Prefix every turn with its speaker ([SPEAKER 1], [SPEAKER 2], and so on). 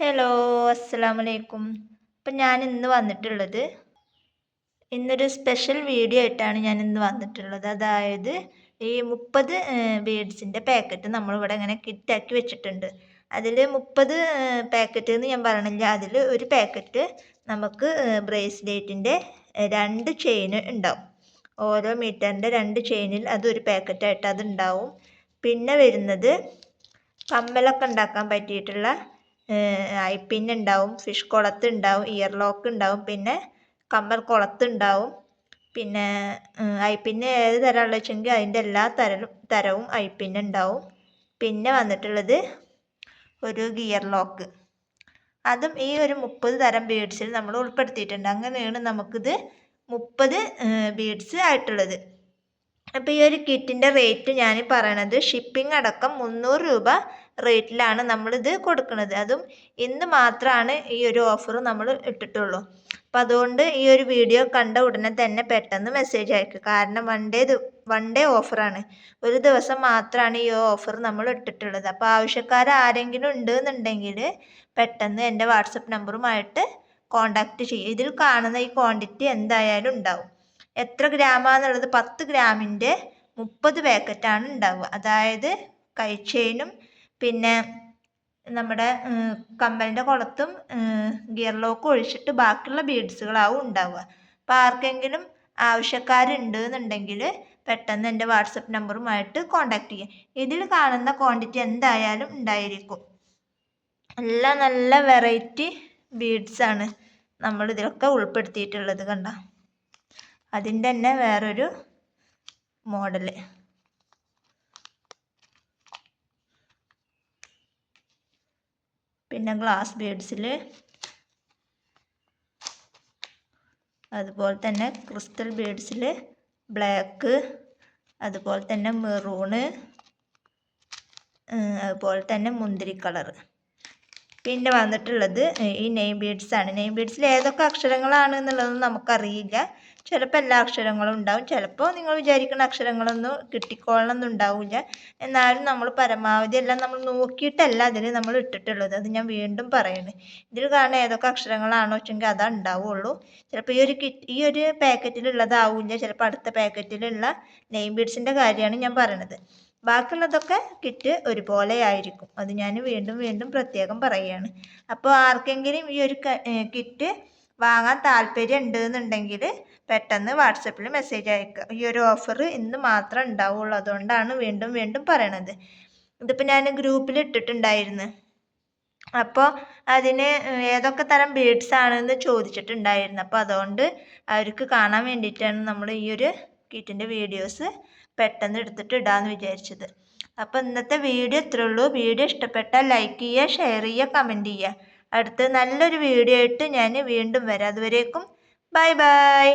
[SPEAKER 1] Hello അസ്സലാമു അലൈക്കും അപ്പം ഞാൻ ഇന്ന് വന്നിട്ടുള്ളത് ഇന്നൊരു സ്പെഷ്യൽ വീഡിയോ ആയിട്ടാണ് ഞാൻ ഇന്ന് വന്നിട്ടുള്ളത്. അതായത് ഈ മുപ്പത് ബീഡ്സിന്റെ പാക്കറ്റ് നമ്മളിവിടെ ഇങ്ങനെ കിറ്റാക്കി വെച്ചിട്ടുണ്ട്. അതിൽ മുപ്പത് പാക്കറ്റ് എന്ന് ഞാൻ പറഞ്ഞില്ല. അതിൽ ഒരു പാക്കറ്റ് നമുക്ക് ബ്രേസ്ലെറ്റിന്റെ രണ്ട് ചെയിൻ ഉണ്ടാവും. ഓരോ മീറ്ററിന്റെ രണ്ട് ചെയിനിൽ അതൊരു പാക്കറ്റായിട്ട് അതുണ്ടാവും. പിന്നെ വരുന്നത് കമ്മലൊക്കെ ഉണ്ടാക്കാൻ പറ്റിയിട്ടുള്ള ഐ ഉണ്ടാവും ഫിഷ് കുളത്ത് ഉണ്ടാവും ഇയർ ലോക്ക് ഉണ്ടാവും പിന്നെ കമ്മൽ കുളത്ത് ഉണ്ടാവും പിന്നെ ഐ പിന്ന് ഏത് തരമുള്ള വെച്ചെങ്കിൽ അതിന്റെ എല്ലാ തരം തരവും ഉണ്ടാവും പിന്നെ വന്നിട്ടുള്ളത് ഒരു ഗിയർ ലോക്ക് അതും ഈ ഒരു മുപ്പത് തരം ബീഡ്സിൽ നമ്മൾ ഉൾപ്പെടുത്തിയിട്ടുണ്ട്. അങ്ങനെയാണ് നമുക്കിത് മുപ്പത് ബീഡ്സ് ആയിട്ടുള്ളത്. അപ്പോൾ ഈ ഒരു കിറ്റിന്റെ റേറ്റ് ഞാൻ പറയണത് ഷിപ്പിംഗ് അടക്കം മുന്നൂറ് രൂപ റേറ്റിലാണ് നമ്മളിത് കൊടുക്കുന്നത് അതും ഇന്ന് മാത്രമാണ് ഈ ഒരു ഓഫർ നമ്മൾ ഇട്ടിട്ടുള്ളൂ. അപ്പം അതുകൊണ്ട് ഈ ഒരു വീഡിയോ കണ്ട ഉടനെ തന്നെ പെട്ടെന്ന് മെസ്സേജ് അയക്കുക കാരണം വൺ ഡേ വൺ ഡേ ഓഫറാണ് ഒരു ദിവസം മാത്രമാണ് ഈ ഓഫർ നമ്മൾ ഇട്ടിട്ടുള്ളത്. അപ്പോൾ ആവശ്യക്കാർ ആരെങ്കിലും ഉണ്ട് എന്നുണ്ടെങ്കിൽ പെട്ടെന്ന് എന്റെ വാട്സപ്പ് നമ്പറുമായിട്ട് കോണ്ടാക്ട് ചെയ്യുക ഇതിൽ കാണുന്ന ഈ ക്വാണ്ടിറ്റി എന്തായാലും ഉണ്ടാവും. എത്ര ഗ്രാമാന്നുള്ളത് പത്ത് ഗ്രാമിന്റെ മുപ്പത് പാക്കറ്റാണ് ഉണ്ടാവുക അതായത് കൈച്ചെയിനും പിന്നെ നമ്മുടെ കമ്മലിന്റെ കുളത്തും ഗിയർ ലോക്കും ഒഴിച്ചിട്ട് ബാക്കിയുള്ള ബീഡ്സുകളാവും ഉണ്ടാവുക അപ്പോൾ ആർക്കെങ്കിലും ആവശ്യക്കാരുണ്ട് എന്നുണ്ടെങ്കിൽ പെട്ടെന്ന് എന്റെ വാട്സപ്പ് നമ്പറുമായിട്ട് കോണ്ടാക്ട് ചെയ്യുക ഇതിൽ കാണുന്ന ക്വാണ്ടിറ്റി എന്തായാലും ഉണ്ടായിരിക്കും എല്ലാം നല്ല വെറൈറ്റി ബീഡ്സാണ് നമ്മൾ ഇതിലൊക്കെ ഉൾപ്പെടുത്തിയിട്ടുള്ളത് കണ്ട? അതിന്റെ തന്നെ വേറൊരു മോഡൽ. പിന്നെ ഗ്ലാസ് ബീഡ്സിൽ അതുപോലെ തന്നെ ക്രിസ്റ്റൽ ബീഡ്സിൽ ബ്ലാക്ക്. അതുപോലെ തന്നെ മെറൂണ്. അതുപോലെ തന്നെ മുന്തിരി കളർ പിന്നെ വന്നിട്ടുള്ളത് ഈ നെയിം ബീഡ്സാണ് നെയിം ബീഡ്സിൽ ഏതൊക്കെ അക്ഷരങ്ങളാണ് എന്നുള്ളത് നമുക്കറിയില്ല. ചിലപ്പോൾ എല്ലാ അക്ഷരങ്ങളും ഉണ്ടാവും. ചിലപ്പോൾ നിങ്ങൾ വിചാരിക്കുന്ന അക്ഷരങ്ങളൊന്നും കിട്ടിക്കോളണം എന്നുണ്ടാവില്ല എന്നാലും നമ്മൾ പരമാവധി എല്ലാം നമ്മൾ നോക്കിയിട്ടല്ല അതിൽ നമ്മൾ ഇട്ടിട്ടുള്ളത്. അത് ഞാൻ വീണ്ടും പറയുന്നത് ഇതിൽ കാരണം ഏതൊക്കെ അക്ഷരങ്ങളാണോ വെച്ചെങ്കിൽ അതാ ഉണ്ടാവുള്ളൂ. ചിലപ്പോൾ ഈ ഒരു കിറ്റ് ഈ ഒരു പാക്കറ്റിലുള്ളതാവില്ല. ചിലപ്പോൾ അടുത്ത പാക്കറ്റിലുള്ള നെയിം ബീഡ്സിന്റെ കാര്യമാണ് ഞാൻ പറയണത്. ബാക്കിയുള്ളതൊക്കെ കിറ്റ് ഒരുപോലെ ആയിരിക്കും. അത് ഞാൻ വീണ്ടും വീണ്ടും പ്രത്യേകം പറയുകയാണ് അപ്പോൾ ആർക്കെങ്കിലും ഈ ഒരു കിറ്റ് വാങ്ങാൻ താല്പര്യം ഉണ്ട് എന്നുണ്ടെങ്കിൽ പെട്ടെന്ന് വാട്സപ്പിൽ മെസ്സേജ് അയക്കുക ഈ ഒരു ഓഫർ ഇന്ന് മാത്രം ഉണ്ടാവുള്ളൂ. അതുകൊണ്ടാണ് വീണ്ടും വീണ്ടും പറയണത്. ഇതിപ്പോൾ ഞാൻ ഗ്രൂപ്പിൽ ഇട്ടിട്ടുണ്ടായിരുന്നു. അപ്പോൾ അതിന് ഏതൊക്കെ തരം ബീഡ്സ് ആണെന്ന് ചോദിച്ചിട്ടുണ്ടായിരുന്നു. അപ്പോൾ അതുകൊണ്ട് അവർക്ക് കാണാൻ വേണ്ടിയിട്ടാണ് നമ്മൾ ഈ ഒരു കിറ്റിന്റെ വീഡിയോസ് പെട്ടെന്ന് എടുത്തിട്ട് ഇടാമെന്ന് വിചാരിച്ചത്. അപ്പോൾ ഇന്നത്തെ വീഡിയോ ഇത്രേ ഉള്ളൂ. വീഡിയോ ഇഷ്ടപ്പെട്ടാൽ ലൈക്ക് ചെയ്യുക ഷെയർ ചെയ്യുക കമന്റ് ചെയ്യുക. അടുത്ത് നല്ലൊരു വീഡിയോ ആയിട്ട് ഞാൻ വീണ്ടും വരാം. അതുവരേക്കും ബൈ ബൈ.